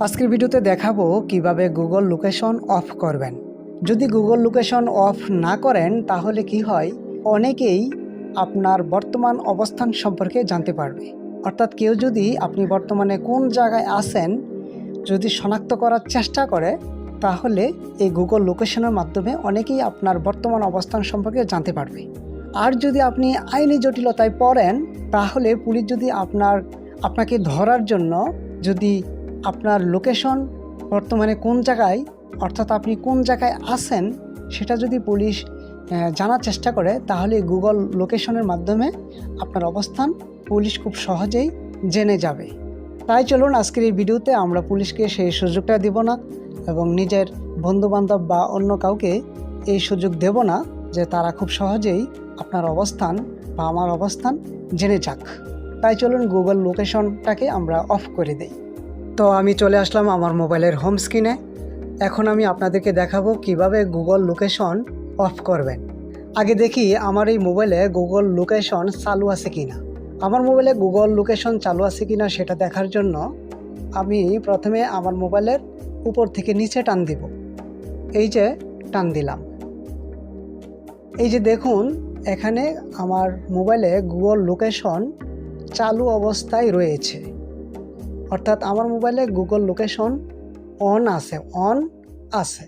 আজকের ভিডিওতে দেখাবো কীভাবে গুগল লোকেশন অফ করবেন। যদি গুগল লোকেশন অফ না করেন, তাহলে কি হয়? অনেকেই আপনার বর্তমান অবস্থান সম্পর্কে জানতে পারবে। অর্থাৎ কেউ যদি আপনি বর্তমানে কোন জায়গায় আছেন, যদি শনাক্ত করার চেষ্টা করে, তাহলে এই গুগল লোকেশনের মাধ্যমে অনেকেই আপনার বর্তমান অবস্থান সম্পর্কে জানতে পারবে। আর যদি আপনি আইনি জটিলতায় পড়েন, তাহলে পুলিশ যদি আপনার, আপনাকে ধরার জন্য যদি আপনার লোকেশন বর্তমানে কোন জায়গায়, অর্থাৎ আপনি কোন জায়গায় আছেন সেটা যদি পুলিশ জানার চেষ্টা করে, তাহলে গুগল লোকেশনের মাধ্যমে আপনার অবস্থান পুলিশ খুব সহজেই জেনে যাবে। তাই চলুন আজকের এই ভিডিওতে আমরা পুলিশকে সেই সুযোগটা দেব না এবং নিজের বন্ধুবান্ধব বা অন্য কাউকে এই সুযোগ দেব না যে তারা খুব সহজেই আপনার অবস্থান বা আমার অবস্থান জেনে যাক। তাই চলুন গুগল লোকেশনটাকে আমরা অফ করে দিই। তো আমি চলে আসলাম আমার মোবাইলের হোম স্ক্রিনে এখন আমি আপনাদেরকে দেখাবো কীভাবে গুগল লোকেশন অফ করবেন। আগে দেখি আমার এই মোবাইলে গুগল লোকেশন চালু আছে কি না আমার মোবাইলে গুগল লোকেশন চালু আছে কি না সেটা দেখার জন্য আমি প্রথমে আমার মোবাইলের উপর থেকে নিচে টান দিব। এই যে টান দিলাম। এই যে দেখুন, এখানে আমার মোবাইলে গুগল লোকেশন চালু অবস্থায় রয়েছে। অর্থাৎ আমার মোবাইলে গুগল লোকেশন অন আছে অন আছে।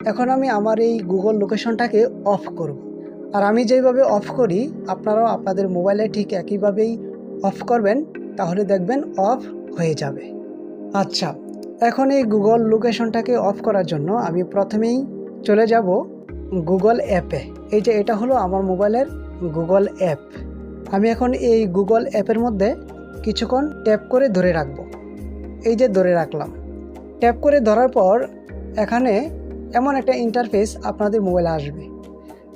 এখন আমি আমার এই গুগল লোকেশনটাকে অফ করব। আর আমি যেইভাবে অফ করি, আপনারাও আপনাদের মোবাইলে ঠিক একইভাবেই অফ করবেন, তাহলে দেখবেন অফ হয়ে যাবে। আচ্ছা এখন এই গুগল লোকেশনটাকে অফ করার জন্য আমি প্রথমেই চলে যাব গুগল অ্যাপে এই যে এটা হলো আমার মোবাইলের গুগল অ্যাপ আমি এখন এই গুগল অ্যাপের মধ্যে কিছুক্ষণ ট্যাপ করে ধরে রাখব। এই যে ধরে রাখলাম। ট্যাপ করে ধরার পর এখানে এমন একটা ইন্টারফেস আপনাদের মোবাইলে আসবে।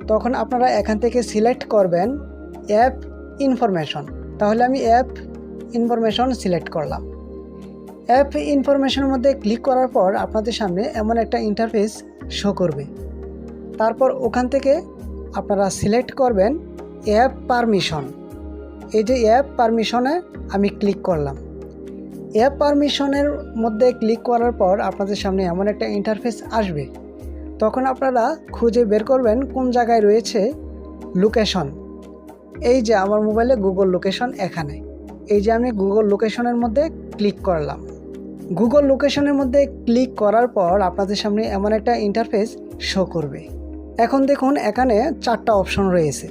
তখন আপনারা এখান থেকে সিলেক্ট করবেন অ্যাপ ইনফরমেশন তাহলে আমি অ্যাপ ইনফরমেশন সিলেক্ট করলাম। অ্যাপ ইনফরমেশনের মধ্যে ক্লিক করার পর আপনাদের সামনে এমন একটা ইন্টারফেস শো করবে। তারপর ওখান থেকে আপনারা সিলেক্ট করবেন অ্যাপ পারমিশন এই যে অ্যাপ পারমিশনে আমি ক্লিক করলাম। অ্যাপ পারমিশনের মধ্যে ক্লিক করার পর আপনাদের সামনে এমন একটা ইন্টারফেস আসবে। তখন আপনারা খুঁজে বের করবেন কোন জায়গায় রয়েছে লোকেশন এই যে আমার মোবাইলে গুগল লোকেশন এখানে। এই যে আমি গুগল লোকেশনের মধ্যে ক্লিক করলাম। গুগল লোকেশনের মধ্যে ক্লিক করার পর আপনাদের সামনে এমন একটা ইন্টারফেস শো করবে। এখন দেখুন এখানে চারটা অপশন রয়েছে।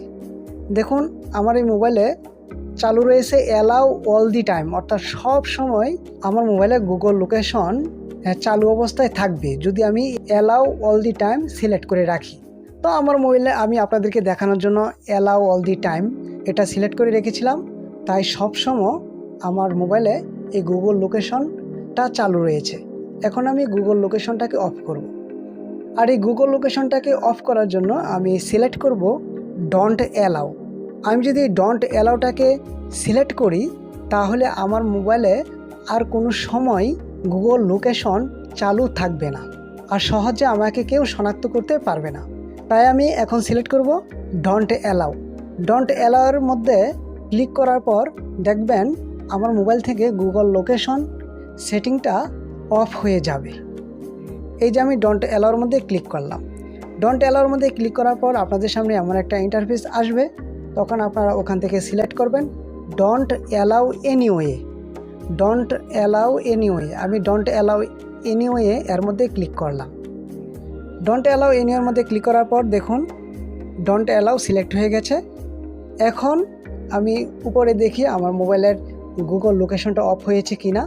দেখুন, আমার এই মোবাইলে চালু রয়েছে অ্যালাউ অল দি টাইম অর্থাৎ সব সময় আমার মোবাইলে গুগল লোকেশন চালু অবস্থায় থাকবে। যদি আমি allow all the time select করে রাখি। তো আমার মোবাইলে আমি আপনাদেরকে দেখানোর জন্য অ্যালাউ অল দি টাইম এটা সিলেক্ট করে রেখেছিলাম। তাই সব সময় আমার মোবাইলে এই গুগল লোকেশনটা চালু রয়েছে। এখন আমি গুগল লোকেশনটাকে অফ করব। আর এই গুগল লোকেশনটাকে অফ করার জন্য আমি সিলেক্ট করব ডন্ট অ্যালাউ আমি যদি ডন্ট অ্যালাউটাকে সিলেক্ট করি, তাহলে আমার মোবাইলে আর কোনো সময় গুগল লোকেশন চালু থাকবে না। আর সহজে আমাকে কেউ শনাক্ত করতে পারবে না। তাই আমি এখন সিলেক্ট করব ডন্ট অ্যালাউ ডন্ট অ্যালাউয়ের মধ্যে ক্লিক করার পর দেখবেন আমার মোবাইল থেকে গুগল লোকেশন সেটিংটা অফ হয়ে যাবে। এই যে আমি ডন্ট অ্যালাউর মধ্যে ক্লিক করলাম। ডন্ট অ্যালাউর মধ্যে ক্লিক করার পর আপনাদের সামনে এমন একটা ইন্টারফেস আসবে। তখন আপনারা ওখান থেকে সিলেক্ট করবেন don't allow anyway don't allow anyway আমি ডন্ট অ্যালাউ এনিওয়ে এর মধ্যে ক্লিক করলাম। ডন্ট অ্যালাউ এনিওয়ের মধ্যে ক্লিক করার পর দেখুন ডন্ট অ্যালাউ সিলেক্ট হয়ে গেছে। এখন আমি উপরে দেখি আমার মোবাইলের গুগল লোকেশনটা অফ হয়েছে কি না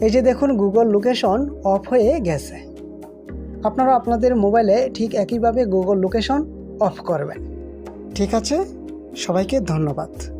এই যে দেখুন গুগল লোকেশন অফ হয়ে গেছে। আপনারা আপনাদের মোবাইলে ঠিক একইভাবে গুগল লোকেশন অফ করবেন। ঠিক আছে? সবাইকে ধন্যবাদ।